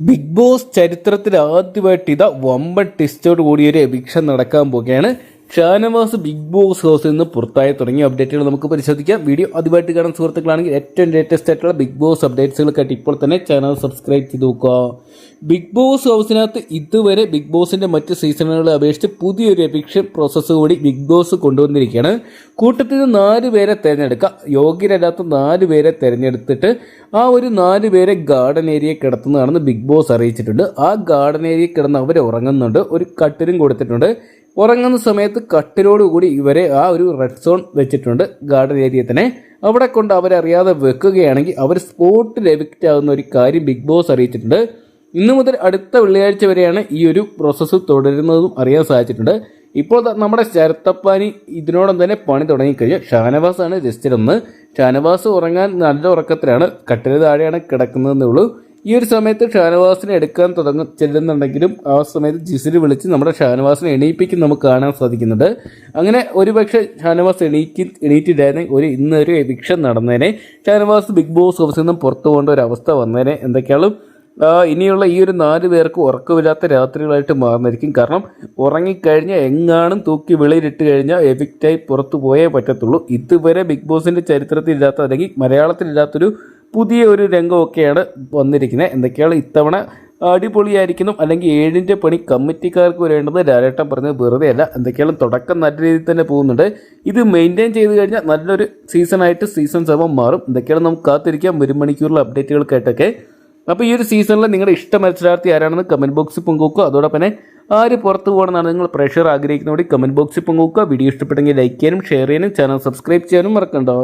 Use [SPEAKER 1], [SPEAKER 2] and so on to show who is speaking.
[SPEAKER 1] Big boss ചരിത്രത്തിൽ ആദ്യമായിട്ട് ഇതാ വമ്പൻ ടെസ്റ്റോട് ഒരു എവിക്ഷൻ നടക്കാൻ പോവുകയാണ്. ഷാനവാസ് ബിഗ് ബോസ് ഹൗസിൽ നിന്ന് പുറത്തായി തുടങ്ങിയ അപ്ഡേറ്റുകൾ നമുക്ക് പരിശോധിക്കാം. വീഡിയോ ആദ്യമായിട്ട് കാണുന്ന സുഹൃത്തുക്കളാണെങ്കിൽ ഏറ്റവും ലേറ്റസ്റ്റ് ആയിട്ടുള്ള ബിഗ് ബോസ് അപ്ഡേറ്റ്സുകൾക്കായിട്ട് ഇപ്പോൾ തന്നെ ചാനൽ സബ്സ്ക്രൈബ് ചെയ്ത് നോക്കുക. ബിഗ് ബോസ് ഹൗസിനകത്ത് ഇതുവരെ ബിഗ് ബോസിന്റെ മറ്റ് സീസണുകളെ അപേക്ഷിച്ച് പുതിയൊരു എവിക്ഷൻ പ്രോസസ്സ് കൂടി ബിഗ് ബോസ് കൊണ്ടുവന്നിരിക്കുകയാണ്. കൂട്ടത്തിൽ നിന്ന് നാല് പേരെ തിരഞ്ഞെടുക്കുക. യോഗ്യരല്ലാത്ത നാല് പേരെ തിരഞ്ഞെടുത്തിട്ട് ആ ഒരു നാല് പേരെ ഗാർഡൻ ഏരിയ കിടത്തുന്നതാണെന്ന് ബിഗ് ബോസ് അറിയിച്ചിട്ടുണ്ട്. ആ ഗാർഡൻ ഏരിയ കിടന്ന് അവർ ഉറങ്ങുന്നുണ്ട്. ഒരു കട്ടിലും കൊടുത്തിട്ടുണ്ട്. ഉറങ്ങുന്ന സമയത്ത് കട്ടിലോടുകൂടി ഇവരെ ആ ഒരു റെഡ് സോൺ വെച്ചിട്ടുണ്ട്. ഗാർഡൻ ഏരിയ തന്നെ. അവിടെ കൊണ്ട് അവരറിയാതെ വെക്കുകയാണെങ്കിൽ അവർ സ്പോട്ട് എവിക്റ്റ് ആവുന്ന ഒരു കാര്യം ബിഗ് ബോസ് അറിയിച്ചിട്ടുണ്ട്. ഇന്നു മുതൽ അടുത്ത വെള്ളിയാഴ്ച വരെയാണ് ഈ ഒരു പ്രോസസ്സ് തുടരുന്നതും അറിയാൻ സാധിച്ചിട്ടുണ്ട്. ഇപ്പോൾ നമ്മുടെ ശരത്തപ്പാനി ഇതിനോടൊപ്പം തന്നെ പണി തുടങ്ങിക്കഴിഞ്ഞു. ഷാനവാസാണ് ജസ്റ്റിലൊന്ന് ഷാനവാസ് ഉറങ്ങാൻ നല്ല ഉറക്കത്തിലാണ്. കട്ടിൽ താഴെയാണ് കിടക്കുന്നതെന്നേ ഉള്ളൂ. ഈ ഒരു സമയത്ത് ഷാനവാസിനെ എടുക്കാൻ തുടങ്ങ ചെല്ലുന്നുണ്ടെങ്കിലും ആ സമയത്ത് ജിസിൽ വിളിച്ച് നമ്മുടെ ഷാനവാസിനെ എണീപ്പിക്കും നമുക്ക് കാണാൻ സാധിക്കുന്നുണ്ട് അങ്ങനെ ഒരുപക്ഷെ ഷാനവാസ് എണീക്കി എണീറ്റിട്ടായിരുന്നെങ്കിൽ ഒരു ഇന്നൊരു എവിക്ഷൻ നടന്നേനെ. ഷാനവാസ് ബിഗ് ബോസ് ഓഫീസിൽ നിന്നും പുറത്തു പോകേണ്ട ഒരു അവസ്ഥ വന്നേനെ എന്തൊക്കെയാണ്? ഇനിയുള്ള ഈ ഒരു നാല് പേർക്ക് ഉറക്കമില്ലാത്ത രാത്രികളായിട്ട് മാറുന്നതായിരിക്കും. കാരണം ഉറങ്ങിക്കഴിഞ്ഞാൽ എങ്ങാനും തൂക്കി വെളിയിലിട്ട് കഴിഞ്ഞാൽ എവിക്റ്റായി പുറത്തു പോയേ പറ്റത്തുള്ളൂ. ഇതുവരെ ബിഗ് ബോസിന്റെ ചരിത്രത്തിൽ ഇല്ലാത്ത അല്ലെങ്കിൽ മലയാളത്തിലില്ലാത്തൊരു പുതിയ ഒരു രംഗമൊക്കെയാണ് വന്നിരിക്കുന്നത്. എന്തൊക്കെയാണ്? ഇത്തവണ അടിപൊളിയായിരിക്കുന്നു. അല്ലെങ്കിൽ ഏഴിന്റെ പണി കമ്മിറ്റിക്കാർക്ക് വരേണ്ടത് ലാലേട്ടൻ പറഞ്ഞത് വെറുതെ അല്ല എന്തൊക്കെയാണ്? തുടക്കം നല്ല രീതിയിൽ തന്നെ പോകുന്നുണ്ട്. ഇത് മെയിന്റെയിൻ ചെയ്ത് കഴിഞ്ഞാൽ നല്ലൊരു സീസണായിട്ട് സീസൺ സെവൻ മാറും. എന്തൊക്കെയാണ്? നമുക്ക് കാത്തിരിക്കാം. ഒരു മണിക്കൂറിലെ അപ്ഡേറ്റുകൾക്കായിട്ടൊക്കെ അപ്പോൾ ഈ ഒരു സീസണിൽ നിങ്ങളുടെ ഇഷ്ട മത്സരാർത്ഥി ആരാണെന്ന് കമന്റ് ബോക്സിൽ പങ്കുവെക്കുക. അതോടൊപ്പം തന്നെ ആര് പുറത്തു പോകണമെന്നാണ് നിങ്ങൾ പ്രഷർ ആഗ്രഹിക്കുന്നതോടെ കമന്റ് ബോക്സിൽ പങ്കുവെക്കുക. വീഡിയോ ഇഷ്ടപ്പെട്ടെങ്കിൽ ലൈക്ക് ചെയ്യാനും ഷെയർ ചെയ്യാനും ചാനൽ സബ്സ്ക്രൈബ് ചെയ്യാനും മറക്കണ്ടോ.